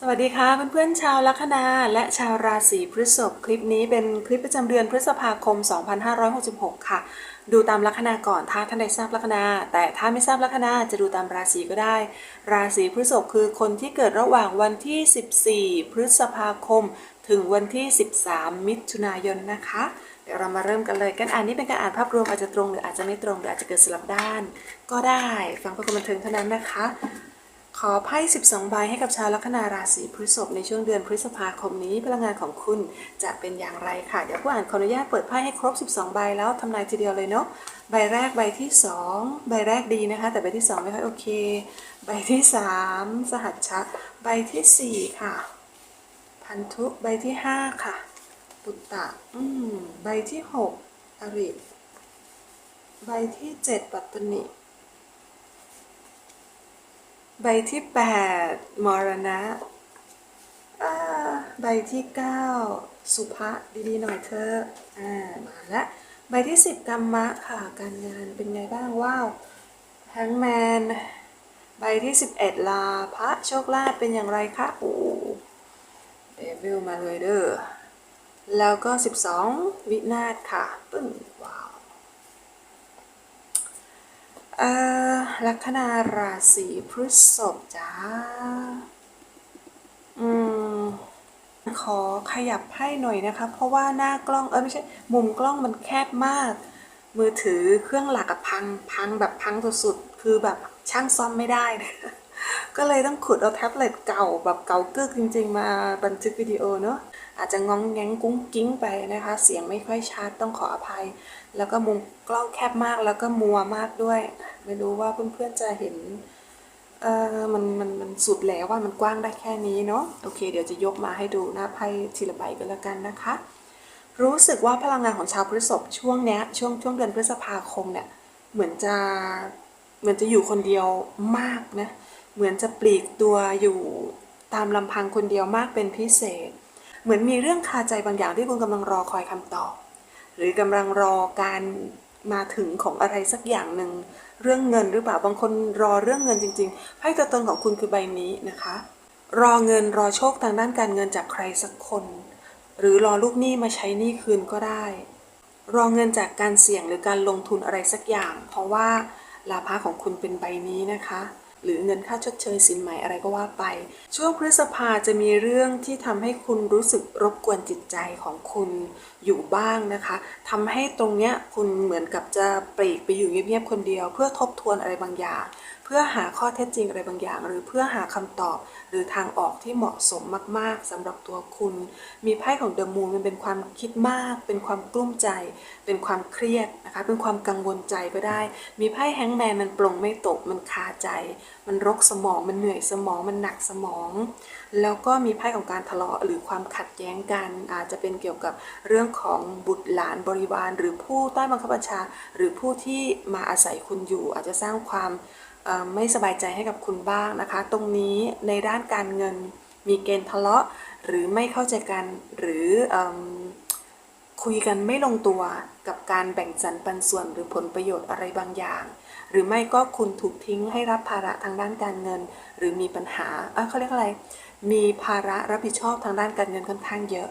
สวัสดีค่ะเพื่อนๆชาวลัคนาและชาวราศีพฤษภคลิปนี้เป็นคลิปประจำเดือนพฤษภาคม 2566 ค่ะ ดูตามลัคนาก่อนถ้าท่านใดทราบลัคนา แต่ถ้าไม่ทราบลัคนาจะดูตามราศีก็ได้ ราศีพฤษภคือคนที่เกิดระหว่างวันที่ 14 พฤษภาคม ถึงวันที่ 13 มิถุนายนนะคะเดี๋ยวเรามาเริ่มกันเลยการอ่านนี้เป็นการอ่านภาพรวมอาจจะตรงหรืออาจจะไม่ตรงหรืออาจจะเกิดสลับด้าน ก็ได้ฟังเพื่อความบันเทิงเท่านั้นนะคะ ขอไพ่ 12 ใบให้กับชาวลัคนาราศีพฤษภในช่วงเดือนพฤษภาคมนี้พลังงานของคุณจะเป็นอย่างไรค่ะ เดี๋ยวผู้อ่านขออนุญาตเปิดไพ่ให้ครบ 12 ใบแล้วทำนายทีเดียวเลยเนาะใบแรกใบที่ 2 ใบแรกดีนะคะ แต่ใบที่ 2 ไม่ค่อยโอเค ใบที่ 3 สหัชชะใบทีสี่ 4 ค่ะ พันธุใบที่ 5 ค่ะ ปุตตะอืมใบที่ 6 อริใบที่ 7 ปัตตนิ ใบที่ 8 มรณะอ่าใบที่ 9 สุภะดีๆหน่อยเธออ่ามาละ ใบที่ 10กรรมะค่ะ การงานเป็นไงบ้าง ว้าวแฮงแมน ใบที่ 11 ลาพระโชคลาภเป็นอย่างไรคะ โอ้เดวิลมาเลยเด้อ แล้วก็ 12 วินาศค่ะ ปึ้ง ว้าว เอ่อ ลัคนาราศีพฤษภจ้า อืม ขอขยับให้หน่อยนะคะ เพราะว่าหน้ากล้องเออไม่ใช่ มุมกล้องมันแคบมาก มือถือเครื่องหลักอะพังพังแบบพังสุดๆคือแบบช่างซ่อมไม่ได้นะก็เลยต้องขุดเอาแท็บเล็ตเก่าแบบเก่ากึกจริง ๆ มาบันทึกวิดีโอเนอะ อาจจะงองแงงกุ้งกิ้งไปนะคะ เสียงไม่ค่อยชัดต้องขออภัย แล้วก็มุมกล้องแคบมากแล้วก็มัวมากด้วย ไม่รู้ว่าเพื่อนๆจะเห็นเออมันมันมันสุดแล้วว่ามันกว้างได้แค่นี้เนาะโอเค เดี๋ยวจะยกมาให้ดูหน้าไพ่ทีละใบก็แล้วกันนะคะ รู้สึกว่าพลังงานของชาวพฤษภช่วงเนี้ยช่วงช่วงเดือนพฤษภาคมเนี่ยเหมือนจะเหมือนจะอยู่คนเดียวมากนะเหมือนจะปลีกตัวอยู่ตามลำพังคนเดียวมากเป็นพิเศษ เหมือนมีเรื่องคาใจบางอย่างที่คุณกำลังรอคอยคำตอบ หรือกำลังรอการมาถึงของอะไรสักอย่างหนึ่งเรื่องเงินหรือเปล่าบางคนรอเรื่องเงินจริงๆไพ่ตัวตนของคุณคือใบนี้นะคะ รอเงินรอโชคทางด้านการเงินจากใครสักคน หรือรอลูกหนี้มาใช้หนี้คืนก็ได้ รอเงินจากการเสี่ยงหรือการลงทุนอะไรสักอย่าง เพราะว่าลาภะของคุณเป็นใบนี้นะคะ หรือเงินค่าชดเชยสินไหม่อะไรก็ว่าไป ช่วงพฤษภาจะมีเรื่องที่ทำให้คุณรู้สึกรบกวนจิตใจของคุณอยู่บ้างนะคะทำให้ตรงเนี้ยคุณเหมือนกับจะปลีกไปอยู่เงียบๆคนเดียว เพื่อทบทวนอะไรบางอย่าง เพื่อหาข้อเท็จจริงอะไรบางอย่าง หรือเพื่อหาคำตอบ หรือทางออกที่เหมาะสมมากๆสำหรับตัวคุณ มีไพ่ของเดอะมูนมันเป็นความคิดมาก เป็นความกลุ้มใจ เป็นความเครียดนะคะ เป็นความกังวลใจก็ได้ มีไพ่แฮงแมนมันปลงไม่ตกมันคาใจมันรกสมองมันเหนื่อยสมองมันหนักสมอง แล้วก็มีไพ่ของการทะเลาะหรือความขัดแย้งกันอาจจะเป็นเกี่ยวกับเรื่องของบุตรหลานบริวาร หรือผู้ใต้บังคับบัญชา หรือผู้ที่มาอาศัยคุณอยู่ อาจจะสร้างความไม่สบายใจให้กับคุณบ้างนะคะ ตรงนี้ในด้านการเงินมีเกณฑ์ทะเลาะ หรือไม่เข้าใจกันหรืออคุยกันไม่ลงตัวกับการแบ่งสรรปันส่วนหรือผลประโยชน์อะไรบางอย่าง หรือไม่ก็คุณถูกทิ้งให้รับภาระทางด้านการเงิน หรือมีปัญหาเเขาเรียกอะไร มีภาระรับผิดชอบทางด้านการเงินค่อนข้างเยอะ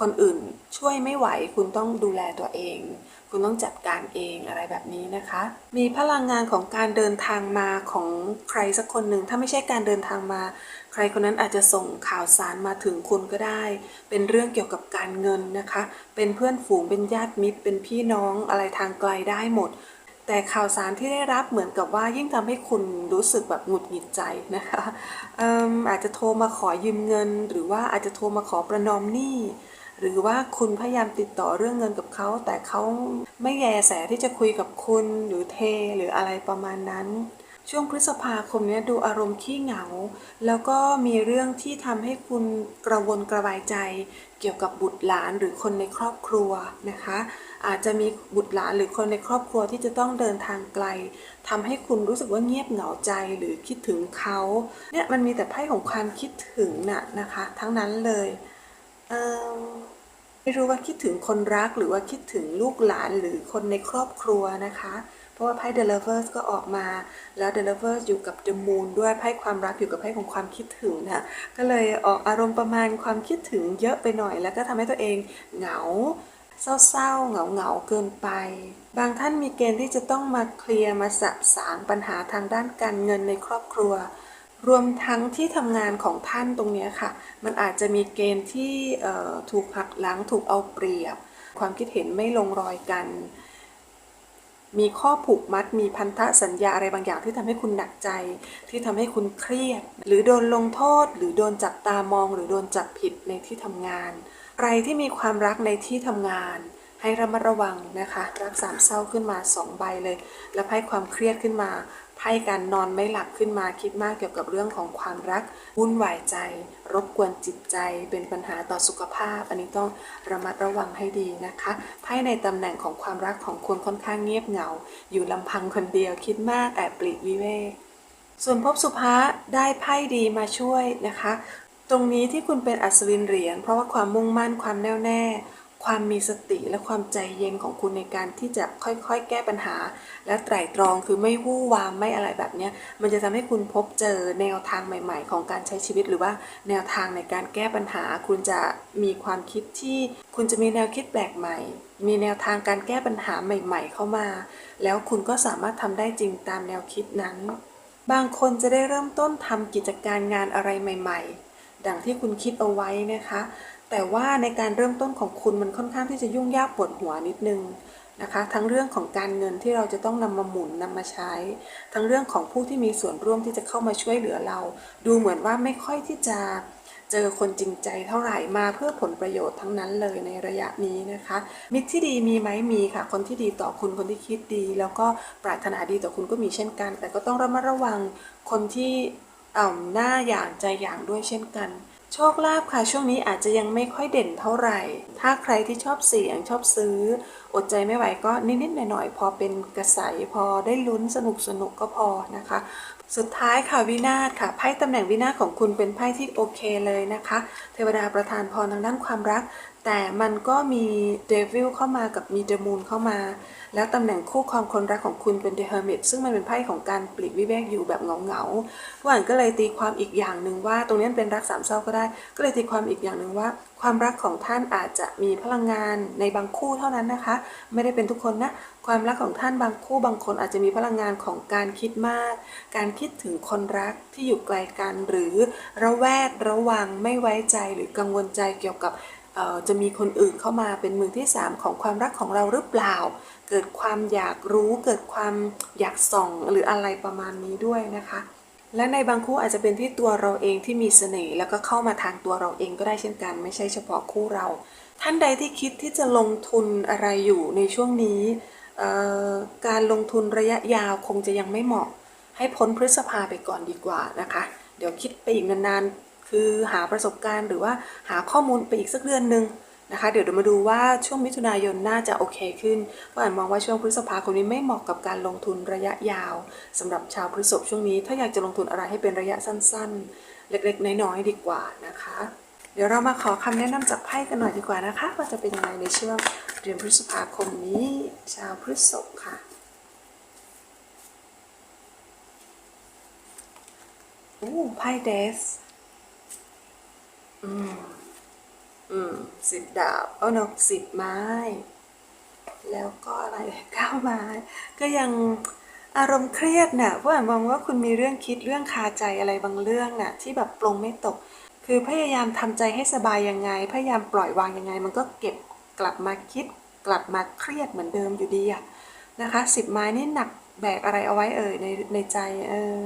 คนอื่นช่วยไม่ไหวคุณต้องดูแลตัวเอง คุณต้องจัดการเองอะไรแบบนี้นะคะ มีพลังงานของการเดินทางมาของใครสักคนหนึ่งถ้าไม่ใช่การเดินทางมา ใครคนนั้นอาจจะส่งข่าวสารมาถึงคุณก็ได้ เป็นเรื่องเกี่ยวกับการเงินนะคะ เป็นเพื่อนฝูงเป็นญาติมิตร เป็นพี่น้องอะไรทางไกลได้หมด แต่ข่าวสารที่ได้รับเหมือนกับว่ายิ่งทำให้คุณรู้สึกแบบหงุดหงิดใจนะคะออาจจะโทรมาขอยืมเงิน หรือว่าอาจจะโทรมาขอประนอมหนี้หรือว่าคุณพยายามติดต่อเรื่องเงินกับเขา แต่เขาไม่แยแสที่จะคุยกับคุณหรือเทหรืออะไรประมาณนั้น ช่วงพฤษภาคมนี้ดูอารมณ์ขี้เหงา แล้วก็มีเรื่องที่ทำให้คุณกระวนกระวายใจ เกี่ยวกับบุตรหลานหรือคนในครอบครัวนะคะ อาจจะมีบุตรหลานหรือคนในครอบครัวที่จะต้องเดินทางไกลทำให้คุณรู้สึกว่าเงียบเหงาใจหรือคิดถึงเขาเนี่ยมันมีแต่ไพ่ของความคิดถึงน่ะนะคะ ทั้งนั้นเลยเไม่รู้ว่าคิดถึงคนรักหรือว่าคิดถึงลูกหลานหรือคนในครอบครัวนะคะ ราะราะว่าไพ่ The Lovers ก็ออกมา แล้ว The Lovers อยู่กับ The Moon ด้วยไพ่ความรักอยู่กับไพ่ของความคิดถึงนะก็เลยออกอารมณ์ประมาณความคิดถึงเยอะไปหน่อย แล้วก็ทำให้ตัวเองเหงาเศร้าๆ เหงาๆ เกินไป บางท่านมีเกณฑ์ที่จะต้องมาเคลียร์มาสะสางปัญหาทางด้านการเงินในครอบครัว รวมทั้งที่ทำงานของท่านตรงนี้ค่ะ มันอาจจะมีเกณฑ์ที่ถูกหักหลังถูกเอาเปรียบ ความคิดเห็นไม่ลงรอยกัน มีข้อผูกมัด มีพันธสัญญาอะไรบางอย่างที่ทำให้คุณหนักใจ ที่ทำให้คุณเครียด หรือโดนลงโทษ หรือโดนจับตามอง หรือโดนจับผิดในที่ทำงาน ใครที่มีความรักในที่ทำงาน ให้ระมัดระวังนะคะ รักสามเศร้าขึ้นมาสองใบเลย แล้วไพ่ความเครียดขึ้นมาไพ่การนอนไม่หลับขึ้นมาคิดมากเกี่ยวกับเรื่องของความรักวุ่นวายใจ รบกวนจิตใจ เป็นปัญหาต่อสุขภาพ อันนี้ต้องระมัดระวังให้ดีนะคะไพ่ในตำแหน่งของความรักของคุณค่อนข้างเงียบเหงา อยู่ลำพังคนเดียวคิดมากแอบปลีกวิเวกส่วนภพสุภาได้ไพ่ดีมาช่วยนะคะ ตรงนี้ที่คุณเป็นอัศวินเหรียญเพราะว่าความมุ่งมั่นความแน่วแน่ ความมีสติและความใจเย็นของคุณในการที่จะค่อยๆ แก้ปัญหา และไตร่ตรองคือไม่วู่วามไม่อะไรแบบนี้มันจะทำให้คุณพบเจอแนวทางใหม่ ๆ ของการใช้ชีวิต หรือว่าแนวทางในการแก้ปัญหา คุณจะมีความคิดที่ คุณจะมีแนวคิดแปลกใหม่ มีแนวทางการแก้ปัญหาใหม่ ๆ เข้ามา แล้วคุณก็สามารถทำได้จริงตามแนวคิดนั้น บางคนจะได้เริ่มต้นทำกิจการงานอะไรใหม่ ๆ ดังที่คุณคิดเอาไว้นะคะ แต่ว่าในการเริ่มต้นของคุณมันค่อนข้างที่จะยุ่งยากปวดหัวนิดนึงนะคะ ทั้งเรื่องของการเงินที่เราจะต้องนำมาหมุนนำมาใช้ ทั้งเรื่องของผู้ที่มีส่วนร่วมที่จะเข้ามาช่วยเหลือเรา ดูเหมือนว่าไม่ค่อยที่จะเจอคนจริงใจเท่าไหร่มาเพื่อผลประโยชน์ทั้งนั้นเลยในระยะนี้นะคะ มิตรที่ดีมีไหมมีค่ะ คนที่ดีต่อคุณคนที่คิดดี แล้วก็ปรารถนาดีต่อคุณก็มีเช่นกัน แต่ก็ต้องระมัดระวังคนที่อ่ำหน้าอย่างใจอย่างด้วยเช่นกัน โชคลาภค่ะช่วงนี้อาจจะยังไม่ค่อยเด่นเท่าไหร่ ถ้าใครที่ชอบเสี่ยงชอบซื้อ อดใจไม่ไหวก็นิดๆหน่อยๆพอเป็นกระใสพอได้ลุ้นสนุกสนุกก็พอนะคะ สุดท้ายค่ะวินาศค่ะไพ่ตำแหน่งวินาศของคุณเป็นไพ่ที่โอเคเลยนะคะ เทวดาประทานพรทางด้านความรัก แต่มันก็มีเดวิลเข้ามากับมีเดมูนเข้ามา แล้วตำแหน่งคู่ครองคนรักของคุณเป็นเด e ฮ e ร์มิตซึ่งมันเป็นไพ่ของการปลีกวิเวกอยู่แบบเหงาๆผู้อ่านก็เลยตีความอีกอย่างหนึ่งว่า ตรงนี้เป็นรักสามเศร้าก็ได้ ก็เลยตีความอีกอย่างหนึ่งว่า ความรักของท่านอาจจะมีพลังงานในบางคู่เท่านั้นนะคะ ไม่ได้เป็นทุกคนนะความรักของท่านบางคู่บางคนอาจจะมีพลังงานของการคิดมาก การคิดถึงคนรักที่อยู่ไกลกันหรือระแวดระวังไม่ไว้ใจหรือกังวลใจเกี่ยวกับ จะมีคนอื่นเข้ามาเป็นมือที่สามของความรักของเราหรือเปล่า เกิดความอยากรู้ เกิดความอยากส่องหรืออะไรประมาณนี้ด้วยนะคะ และในบางคู่อาจจะเป็นที่ตัวเราเองที่มีเสน่ห์แล้วก็เข้ามาทางตัวเราเองก็ได้เช่นกัน ไม่ใช่เฉพาะคู่เรา ท่านใดที่คิดที่จะลงทุนอะไรอยู่ในช่วงนี้การลงทุนระยะยาวคงจะยังไม่เหมาะ ให้พ้นพฤษภาไปก่อนดีกว่านะคะ เดี๋ยวคิดไปอีกนานๆ คือหาประสบการณ์หรือว่าหาข้อมูลไปอีกสักเดือนหนึ่งนะคะเดี๋ยวเรามาดูว่าช่วงมิถุนายนน่าจะโอเคขึ้นเพราะอ่านมองว่าช่วงพฤษภาคมนี้ไม่เหมาะกับการลงทุนระยะยาวสำหรับชาวพฤษภช่วงนี้ ถ้าอยากจะลงทุนอะไรให้เป็นระยะสั้นๆ เล็กๆ น้อยๆดีกว่านะคะ เดี๋ยวเรามาขอคำแนะนำจากไพ่กันหน่อยดีกว่านะคะว่าจะเป็นยังไงในช่วงเดือนพฤษภาคมนี้ชาวพฤษภค่ะโอ้ไพ่เดส อืม อืม สิบดาบ เออนอะสิบไม้ แล้วก็อะไรเก้าไม้ ก็ยังอารมณ์เครียดน่ะเพราะอ่านมองว่าคุณมีเรื่องคิดเรื่องคาใจอะไรบางเรื่องน่ะ ที่แบบปลงไม่ตก คือพยายามทำใจให้สบายยังไง พยายามปล่อยวางยังไง มันก็เก็บกลับมาคิด กลับมาเครียดเหมือนเดิมอยู่ดีอะนะคะสิบไม้นี่หนัก แบกอะไรเอาไว้เอ่ยในในใจเออ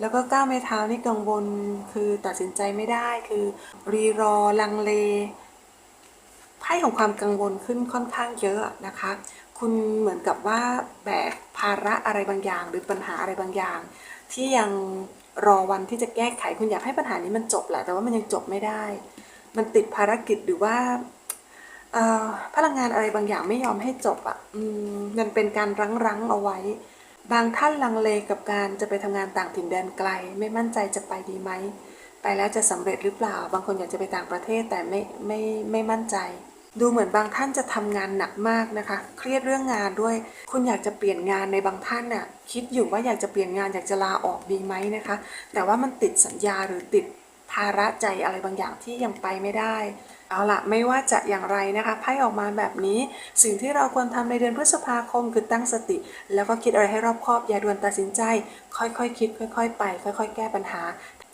แล้วก็ก้าวไม้เท้านี่กังวลคือตัดสินใจไม่ได้คือรีรอลังเลไพ่ของความกังวลขึ้นค่อนข้างเยอะนะคะ คุณเหมือนกับว่าแบกภาระอะไรบางอย่าง หรือปัญหาอะไรบางอย่าง ที่ยังรอวันที่จะแก้ไขคุณอยากให้ปัญหานี้มันจบแหละแต่ว่ามันยังจบไม่ได้ มันติดภารกิจหรือว่าพลังงานอะไรบางอย่างไม่ยอมให้จบอะ่ะมันเป็นการรั้งๆเอาไว้ บางท่านลังเลกับการจะไปทำงานต่างถิ่นแดนไกล ไม่มั่นใจจะไปดีไหม ไปแล้วจะสำเร็จหรือเปล่า บางคนอยากจะไปต่างประเทศแต่ไม่ไม่ไม่มั่นใจ ดูเหมือนบางท่านจะทำงานหนักมากนะคะ เครียดเรื่องงานด้วย คุณอยากจะเปลี่ยนงานในบางท่านน่ะคิดอยู่ว่าอยากจะเปลี่ยนงานอยากจะลาออกดีไหมนะคะ แต่ว่ามันติดสัญญาหรือติดภาระใจอะไรบางอย่างที่ยังไปไม่ได้ เอาละไม่ว่าจะอย่างไรนะคะไพ่ออกมาแบบนี้ สิ่งที่เราควรทำในเดือนพฤษภาคมคือตั้งสติ แล้วก็คิดอะไรให้รอบคอบอย่าด่วนตัดสินใจ ค่อยๆคคิด ค่อย ๆ ไป ค่อย ๆ แก้ปัญหา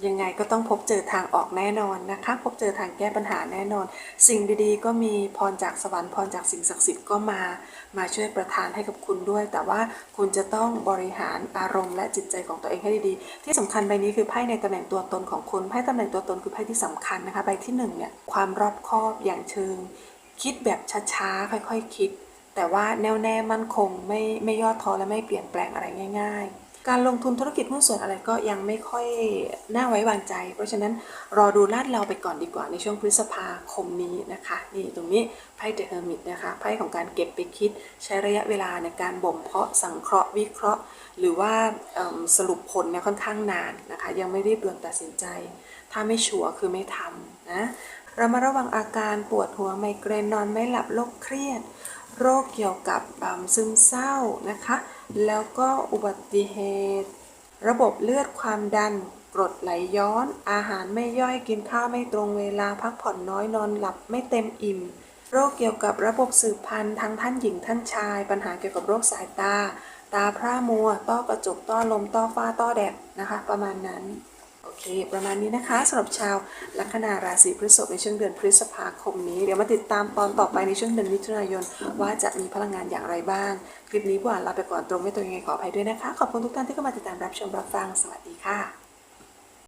ยังไงก็ต้องพบเจอทางออกแน่นอนนะคะ พบเจอทางแก้ปัญหาแน่นอน สิ่งดีๆ ก็มีพรจากสวรรค์พรจากสิ่งศักดิ์สิทธิ์ก็มา มาช่วยประทานให้กับคุณด้วย แต่ว่าคุณจะต้องบริหารอารมณ์และจิตใจของตัวเองให้ดีๆ ที่สำคัญใบนี้คือไพ่ในตำแหน่งตัวตนของคุณไพ่ตำแหน่งตัวตนคือไพ่ที่สำคัญนะคะใบที่หนึ่งเนี่ยความรอบคอบอย่างเชิง คิดแบบช้าๆค่อยๆคิด แต่ว่าแน่วแน่มั่นคงไม่ไม่ย่อท้อและไม่เปลี่ยนแปลงอะไรง่าย ๆ การลงทุนธุรกิจหุ้นส่วนอะไรก็ยังไม่ค่อยน่าไว้วางใจ เพราะฉะนั้นรอดูลาดเราไปก่อนดีกว่าในช่วงพฤษภาคมนี้นะคะ นี่ตรงนี้ไพ่เดอะเฮอร์มิตนะคะไพ่ของการเก็บไปคิดใช้ระยะเวลาในการบ่มเพาะสังเคราะห์วิเคราะห์ หรือว่าสรุปผลเนี่ยค่อนข้างนานนะคะ ยังไม่รีบด่วนตัดสินใจ ถ้าไม่ชัวร์คือไม่ทำนะเรามาระวังอาการปวดหัวไมเกรนนอนไม่หลับโรคเครียด โรคเกี่ยวกับอ่าซึมเศร้านะคะ แล้วก็อุบัติเหตุ ระบบเลือดความดัน กรดไหลย้อน อาหารไม่ย่อยกินข้าวไม่ตรงเวลาพักผ่อนน้อยนอนหลับไม่เต็มอิ่ม โรคเกี่ยวกับระบบสืบพันธุ์ทั้งท่านหญิงท่านชาย ปัญหาเกี่ยวกับโรคสายตา ตาพร่ามัว ต้อกระจกต้อลมต้อฟ้าต้อแดดนะคะ ประมาณนั้น เค ประมาณนี้นะคะสำหรับชาวลัคนาราศีพฤษภในช่วงเดือนพฤษภาคมนี้ เดี๋ยวมาติดตามตอนต่อไปในช่วงเดือนมิถุนายน ว่าจะมีพลังงานอย่างไรบ้าง คลิปนี้บัวลาไปก่อนตรงไม่ตรงยังไงขออภัยด้วยนะคะ ขอบคุณทุกท่านที่เข้ามาติดตามรับชมรับฟังสวัสดีค่ะ